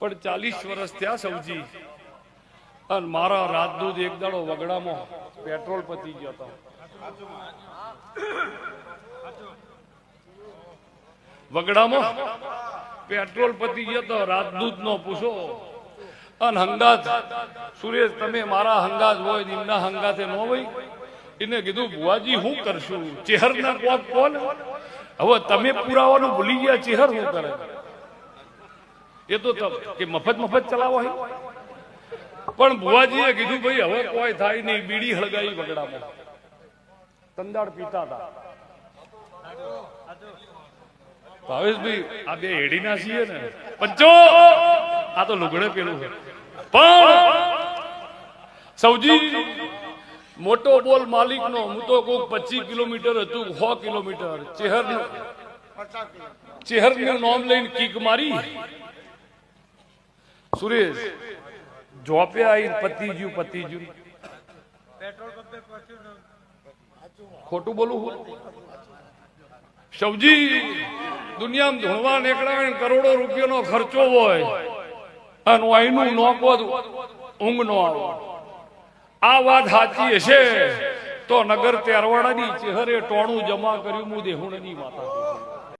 પણ ચાલીસ વર્ષ થયા સૌજી. અને મારા રાજદૂત એક દાડો વગડામાં પેટ્રોલ પતી ગયો હતો. વગડામાં પેટ્રોલ પતી ગયો તો રાજદૂત નો પૂછો, અને હંગાત? સુરેશ, તમે મારા હંગાત હોય, નિમના હંગાતે ન હોય? એને કીધું બુઆજી હું કરશું? ચેહરના કોક કોણ હવે તમે પુરાવાનું ભૂલી ગયા, ચેહર હું કરે? એ તો કે મફત મફત ચલાવો હે. પણ ભુવાજીએ કીધું, ભાઈ, હવે કોઈ થાય નહીં, બીડી હળગાવી વગડામાં તંદાડ પીતા હતા. ભાવેશભાઈ, આ બે હેડીના છીએ ને. પંચો! આ તો લુગડે પેલું પણ સૌજી, મોટો બોલ માલિક નો હું તો કોક પચીસ કિલોમીટર હતું, સો કિલોમીટર. ચેહર ચેહરનું નામ લઈને કીક મારી. સુરેશ, જોપે આવી પતિ ગયું પતિ ગયું ખોટું બોલું હું? સૌજી, દુનિયામાં ધોળવા નીકળાવે કરોડો રૂપિયાનો ખર્ચો હોય અને અહીંનું નોકો ઊંઘ નો આ વાત સાચી હશે તો નગર તેરવાડાની ચહેરે ટોણું જમા કર્યું, હું દેહુણની માતા.